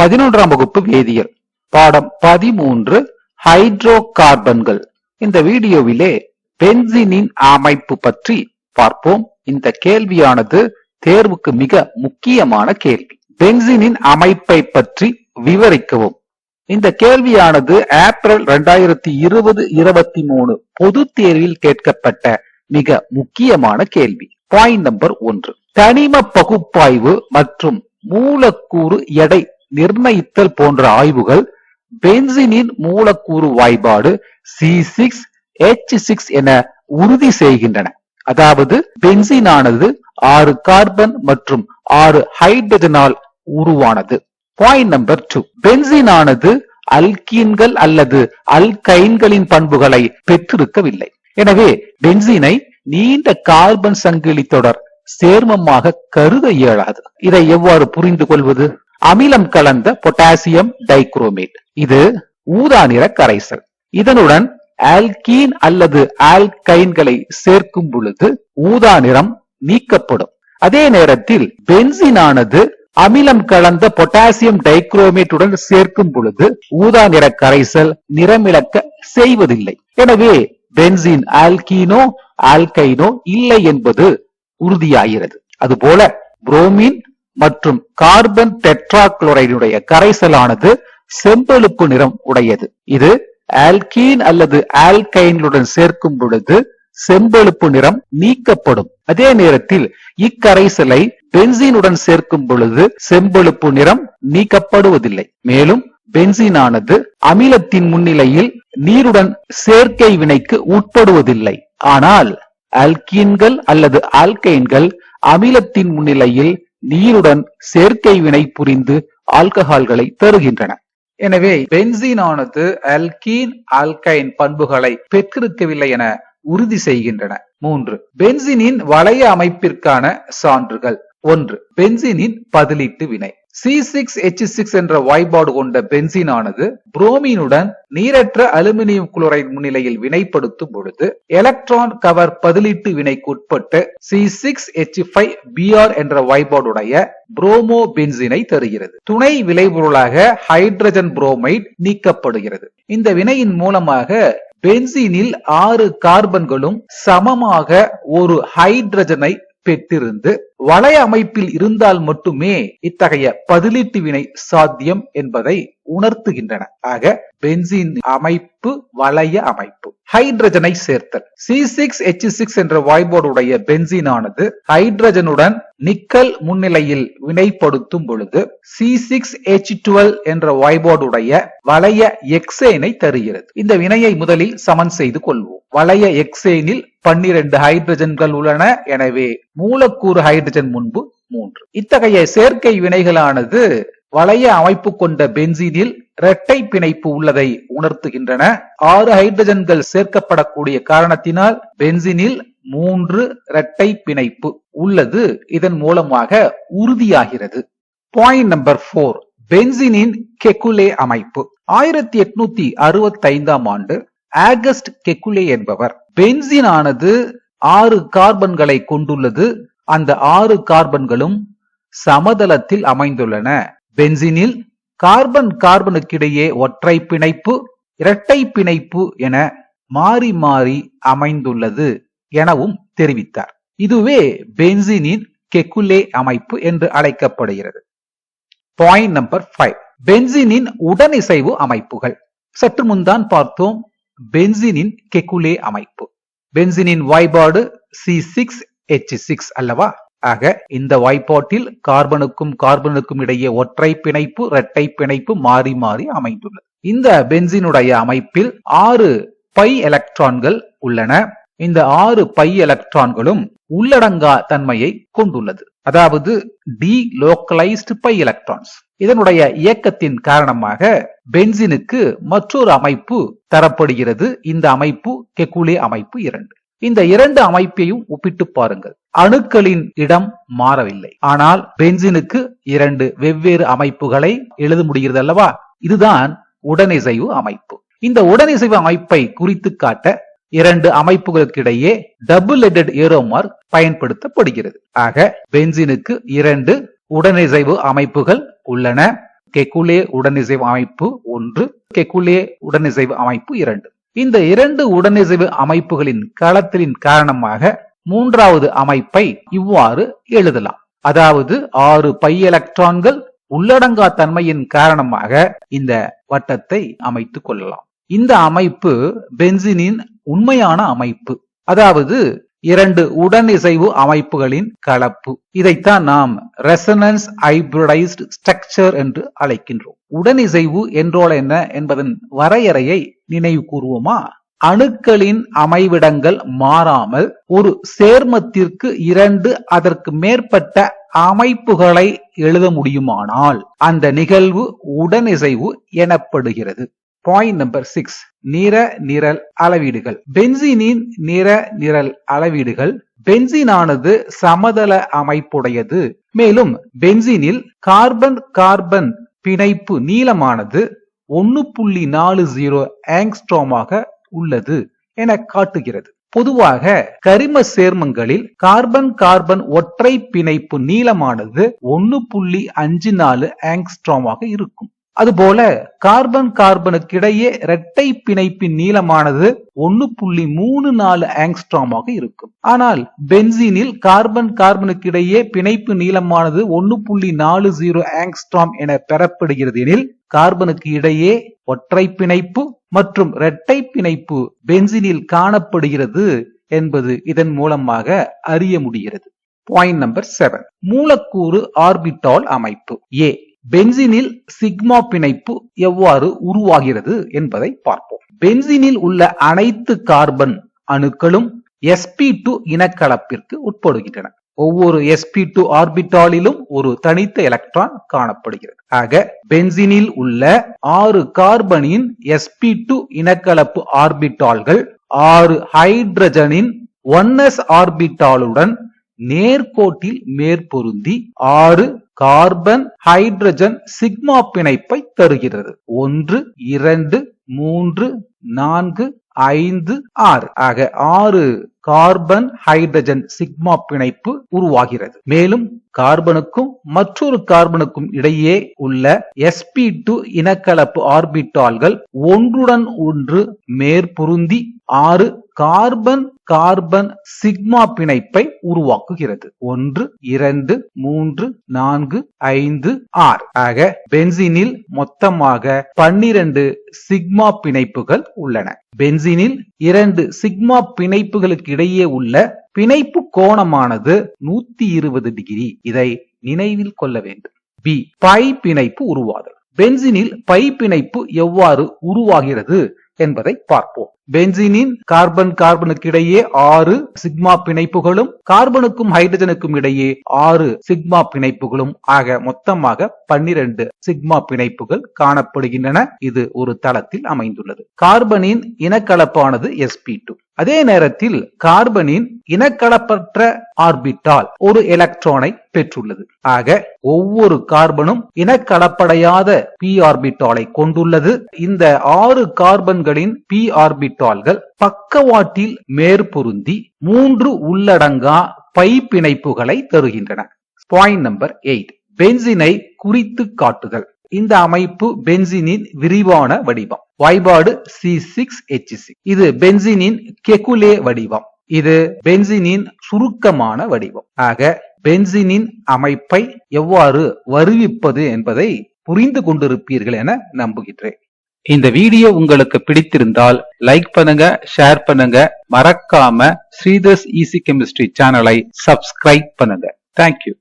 பதினொன்றாம் வகுப்பு வேதியியல். பாடம் பதிமூன்று ஹைட்ரோ கார்பன்கள் இந்த வீடியோவிலே பென்சினின் அமைப்பு பற்றி பார்ப்போம். இந்த கேள்வியானது தேர்வுக்கு மிக முக்கியமான கேள்வி. பென்சினின் அமைப்பை பற்றி விவரிக்கவும். இந்த கேள்வியானது ஏப்ரல் இரண்டாயிரத்தி இருபது இருபத்தி மூணு பொது தேர்வில் கேட்கப்பட்ட மிக முக்கியமான கேள்வி. பாயிண்ட் நம்பர் ஒன்று. தனிம பகுப்பாய்வு மற்றும் மூலக்கூறு எடை நிர்ணயித்தல் போன்ற ஆய்வுகள் பென்சினின் மூலக்கூறு வாய்பாடு சி சிக்ஸ் எச் சிக்ஸ் என உறுதி செய்கின்றன. அதாவது பென்சினானது ஆறு கார்பன் மற்றும் ஆறு ஹைட்ரஜனால் உருவானது. பாயிண்ட் நம்பர் டூ பென்சினானது அல்கீன்கள் அல்லது அல்கைன்களின் பண்புகளை பெற்றிருக்கவில்லை. எனவே பென்சீனை நீண்ட கார்பன் சங்கிலி தொடர் சேர்மமாக கருத இயலாது. இதை எவ்வாறு புரிந்து கொள்வது அமிலம் கலந்த பொட்டாசியம் டைக்ரோமேட். இது ஊதா நிற கரைசல். இதனுடன் ஆல்கீன் அல்லது ஆல்கைன்களை சேர்க்கும் பொழுது ஊதா நிறம் நீக்கப்படும். அதே நேரத்தில் பென்சினானது அமிலம் கலந்த பொட்டாசியம் டைக்ரோமேட்டுடன் சேர்க்கும் பொழுது ஊதா நிற கரைசல் நிறமிழக்க செய்வதில்லை. எனவே பென்சின் ஆல்கீனோ ஆல்கைனோ இல்லை என்பது உறுதியாகிறது. அதுபோல புரோமின் மற்றும் கார்பன் டெட்ராக்ளோரைடுடைய கரைசலானது செம்பழுப்பு நிறம் உடையது. இது ஆல்கீன் அல்லது ஆல்கைன்களுடன் சேர்க்கும் பொழுது செம்பழுப்பு நிறம் நீக்கப்படும். அதே நேரத்தில் இக்கரைசலை பென்சீனுடன் சேர்க்கும் பொழுது செம்பழுப்பு நிறம் நீக்கப்படுவதில்லை. மேலும் பென்சீனானது அமிலத்தின் முன்னிலையில் நீருடன் சேர்க்கை வினைக்கு உட்படுவதில்லை. ஆனால் ஆல்கீன்கள் அல்லது ஆல்கைன்கள் அமிலத்தின் முன்னிலையில் நீருடன் சேர்க்கை வினை புரிந்து ஆல்கஹால்களை தருகின்றன. எனவே பென்சீனானது அல்கீன் ஆல்கைன் பண்புகளை பெற்றிருக்கவில்லை என உறுதி செய்கின்றன. மூன்று பென்சினின் வளைய அமைப்பிற்கான சான்றுகள். ஒன்று பென்சினின் பதிலீட்டு வினை. சி சிக்ஸ் எச் சிக்ஸ் என்ற வாய்ப்பாடு கொண்ட பென்சினானது புரோமினுடன் நீரற்ற அலுமினியம் குளோரைடு முன்னிலையில் வினைப்படுத்தும் பொழுது எலக்ட்ரான் கவர் பதிலீட்டு வினைக்கு உட்பட்டு C six H five BR என்ற வாய்ப்பாடுடைய புரோமோ பென்சினை தருகிறது. துணை விளைபொருளாக ஹைட்ரஜன் புரோமைட் நீக்கப்படுகிறது. இந்த வினையின் மூலமாக பென்சீனில் ஆறு கார்பன்களும் சமமாக ஒரு ஹைட்ரஜனை பெற்றிருந்து வளைய அமைப்பில் இருந்தால் மட்டுமே இத்தகைய பதிலீட்டு வினை சாத்தியம் என்பதை உணர்த்துகின்றன. ஆக பென்சீன் அமைப்பு வளைய அமைப்பு. ஹைட்ரஜனை சேர்த்தல். சி சிக்ஸ் எச் சிக்ஸ் என்ற வாய்ப்பாடுடைய பென்சீனானது ஹைட்ரஜனுடன் நிக்கல் முன்னிலையில் வினைப்படுத்தும் பொழுது சி சிக்ஸ் எச் டுவெல் என்ற வாய்ப்பாடுடைய வளைய எக்ஸேனை தருகிறது. இந்த வினையை முதலில் சமன் செய்து கொள்வோம். வளைய எக்ஸேனில் பன்னிரண்டு ஹைட்ரஜன்கள் உள்ளன. எனவே மூலக்கூறு ஹைட்ரஜன் முன்பு மூன்று. இத்தகைய சேர்க்கை வினைகளானது வளைய அமைப்பு கொண்ட பென்சீனில் இரட்டை பிணைப்பு உள்ளதை உணர்த்துகின்றன. ஆறு ஹைட்ரஜன்கள் சேர்க்கப்படக்கூடிய காரணத்தினால் பென்சினில் மூன்று இரட்டை பிணைப்பு உள்ளது. இதன் மூலமாக உறுதியாகிறது. பாயிண்ட் நம்பர் போர் பென்சினின் கெக்குலே அமைப்பு. ஆயிரத்தி எட்நூத்தி அறுபத்தி ஐந்தாம் ஆண்டு ஆகஸ்ட் கெக்குலே என்பவர். பென்சின் ஆனது ஆறு கார்பன்களை கொண்டுள்ளது. அந்த ஆறு கார்பன்களும் சமதளத்தில் அமைந்துள்ளன. பென்சினில் கார்பன் கார்பனுக்கிடையே ஒற்றை பிணைப்பு இரட்டை பிணைப்பு என மாறி மாறி அமைந்துள்ளது எனவும் தெரிவித்தார். இதுவே பென்சினின் கெக்குலே அமைப்பு என்று அழைக்கப்படுகிறது. பாயிண்ட் நம்பர் ஃபைவ் பென்சினின் உடனிசைவு அமைப்புகள். சற்று முன்தான் பார்த்தோம். பென்சினின் கெக்குலே அமைப்பு. பென்சினின் வாய்பாடு சி சிக்ஸ் எச் சிக்ஸ் அல்லவா? ஆக இந்த வாய்ப்பாட்டில் கார்பனுக்கும் கார்பனுக்கும் இடையே ஒற்றை பிணைப்பு இரட்டை பிணைப்பு மாறி மாறி அமைந்துள்ளது. இந்த பென்சினுடைய அமைப்பில் ஆறு பை எலக்ட்ரான்கள் உள்ளன. இந்த ஆறு பை எலக்ட்ரான்களும் உள்ளடங்கா தன்மையை கொண்டுள்ளது. அதாவது டி லோக்கலைஸ்டு பை எலக்ட்ரான்ஸ் இதனுடைய இயக்கத்தின் காரணமாக பென்சினுக்கு மற்றொரு அமைப்பு தரப்படுகிறது. இந்த அமைப்பு கெக்குலே அமைப்பு இரண்டு. இந்த இரண்டு அமைப்பையும் ஒப்பிட்டு பாருங்கள். அணுக்களின் இடம் மாறவில்லை. ஆனால் பென்சினுக்கு இரண்டு வெவ்வேறு அமைப்புகளை எழுத முடிகிறது அல்லவா? இதுதான் உடனிசைவு அமைப்பு. இந்த உடனிசைவு அமைப்பை குறித்து காட்ட இரண்டு அமைப்புகளுக்கிடையே டபுள் ஹெட்டட் ஏரோமார்க் பயன்படுத்தப்படுகிறது. ஆக பென்சினுக்கு இரண்டு உடனிசைவு அமைப்புகள் உள்ளன. கெகுலே உடனிசைவு அமைப்பு ஒன்று கெகுலே உடனிசைவு அமைப்பு இரண்டு. இந்த இரண்டு உடனிசைவு அமைப்புகளின் களத்திலின் காரணமாக மூன்றாவது அமைப்பை இவ்வாறு எழுதலாம். அதாவது ஆறு பை எலக்ட்ரான்கள் உள்ளடங்கா தன்மையின் காரணமாக இந்த வட்டத்தை அமைத்துக் கொள்ளலாம். இந்த அமைப்பு பென்சினின் உண்மையான அமைப்பு. அதாவது இரண்டு உடனிசைவு அமைப்புகளின் கலப்பு. இதைத்தான் நாம் ரெசனன்ஸ் ஹைபிரிடைஸ்டு ஸ்ட்ரக்சர் என்று அழைக்கின்றோம். உடனிசைவு என்றோல் என்ன என்பதன் வரையறையை நினைவு கூறுவோமா? அணுக்களின் அமைவிடங்கள் மாறாமல் ஒரு சேர்மத்திற்கு இரண்டு அதற்கு மேற்பட்ட அமைப்புகளை எழுத முடியுமானால் அந்த நிகழ்வு உடனிசைவு எனப்படுகிறது. பாயிண்ட் நம்பர் சிக்ஸ் நிற நிரல் அளவீடுகள். பென்சீனின் நிற நிரல் அளவீடுகள் பென்சீனானது சமதள அமைப்புடையது. மேலும் பென்சீனில் கார்பன் கார்பன் பிணைப்பு நீளமானது ஒன்னு புள்ளி நாலு ஜீரோ ஆங்ஸ்ட்ரோமாக உள்ளது என காட்டுகிறது. பொதுவாக கரிம சேர்மங்களில் கார்பன் கார்பன் ஒற்றை பிணைப்பு நீளமானது ஒன்னு புள்ளி அஞ்சு நாலு ஆங்ஸ்ட்ரோமாக இருக்கும். அதுபோல கார்பன் கார்பனுக்கு இடையே இரட்டை பிணைப்பின் நீளமானது ஒன்னு புள்ளி மூணு நாலு ஆங்ஸ்ட்ராமாக இருக்கும். ஆனால் பென்சீனில் கார்பன் கார்பனுக்கு இடையே பிணைப்பு நீளமானது ஒன்னு புள்ளி நாலு ஜீரோ ஆங்ஸ்ட்ராம் என பெறப்படுகிறது எனில் கார்பனுக்கு இடையே ஒற்றை பிணைப்பு மற்றும் இரட்டை பிணைப்பு பென்சினில் காணப்படுகிறது என்பது இதன் மூலமாக அறிய முடிகிறது. பாயிண்ட் நம்பர் செவன் மூலக்கூறு ஆர்பிட்டால் அமைப்பு. ஏ பென்சினில் சிக்மா பிணைப்பு எவ்வாறு உருவாகிறது என்பதை பார்ப்போம். பென்சினில் உள்ள அனைத்து கார்பன் அணுக்களும் எஸ்பி டூ இனக்கலப்பிற்கு உட்படுகின்றன. ஒவ்வொரு எஸ்பி டூ ஆர்பிட்டாலிலும் ஒரு தனித்த எலக்ட்ரான் காணப்படுகிறது. ஆக பென்சினில் உள்ள ஆறு கார்பனின் எஸ்பி டூ இனக்கலப்பு ஆர்பிட்டால்கள் ஆறு ஹைட்ரஜனின் ஒன் எஸ் ஆர்பிட்டாலுடன் நேர்கோட்டில் மேற்பொருந்தி ஆறு கார்பன் ஹைட்ரஜன் சிக்மா பிணைப்பை தருகிறது. ஒன்று இரண்டு மூன்று நான்கு ஐந்து ஆறு. ஆக ஆறு கார்பன் ஹைட்ரஜன் சிக்மா பிணைப்பு உருவாகிறது. மேலும் கார்பனுக்கும் மற்றொரு கார்பனுக்கும் இடையே உள்ள எஸ்பி டூ இனக்கலப்பு ஆர்பிட்டால்கள் ஒன்றுடன் ஒன்று மேற்பொருந்தி ஆறு கார்பன் கார்பன் சிக்மா பிணைப்பை உருவாக்குகிறது. ஒன்று இரண்டு மூன்று நான்கு ஐந்து ஆறு. ஆக பென்சினில் மொத்தமாக பன்னிரண்டு சிக்மா பிணைப்புகள் உள்ளன. பென்சினில் இரண்டு சிக்மா பிணைப்புகளுக்கு இடையே உள்ள பிணைப்பு கோணமானது நூத்தி இருபது டிகிரி. இதை நினைவில் கொள்ள வேண்டும். பி பை பிணைப்பு உருவாதல். பென்சினில் பை பிணைப்பு எவ்வாறு உருவாகிறது? என்பதை பார்ப்போம். பென்சினின் கார்பன் கார்பனுக்கு இடையே ஆறு சிக்மா பிணைப்புகளும் கார்பனுக்கும் ஹைட்ரஜனுக்கும் இடையே ஆறு சிக்மா பிணைப்புகளும் ஆக மொத்தமாக பன்னிரண்டு சிக்மா பிணைப்புகள் காணப்படுகின்றன. இது ஒரு தளத்தில் அமைந்துள்ளது. கார்பனின் இனக்கலப்பானது எஸ்பி டூ அதே நேரத்தில் கார்பனின் இனக்கலப்பற்ற ஆர்பிட்டால் ஒரு எலக்ட்ரானை பெற்றுள்ளது. ஆக ஒவ்வொரு கார்பனும் இனக்கலப்படையாத பி ஆர்பிட்டாலை கொண்டுள்ளது. இந்த ஆறு கார்பன்களின் பி ஆர்பிட்டால்கள் பக்கவாட்டில் மேற்பொருந்தி மூன்று உள்ளடங்கா பை பிணைப்புகளை தருகின்றன. பாயிண்ட் நம்பர் எயிட் பென்சினை குறித்து காட்டுதல். இந்த அமைப்பு பென்சினின் விரிவான வடிவம். வாய்பாடு சி சிக்ஸ் எச் இது பென்சினின் கெகுலே வடிவம். இது பென்சினின் சுருக்கமான வடிவம். ஆக பென்சினின் அமைப்பை எவ்வாறு வருவிப்பது என்பதை புரிந்து கொண்டிருப்பீர்கள் என நம்புகின்றேன். இந்த வீடியோ உங்களுக்கு பிடித்திருந்தால் லைக் பண்ணுங்க ஷேர் பண்ணுங்க. மறக்காம ஸ்ரீதர்ஸ் ஈசி கெமிஸ்ட்ரி சேனலை சப்ஸ்கிரைப் பண்ணுங்க. Thank you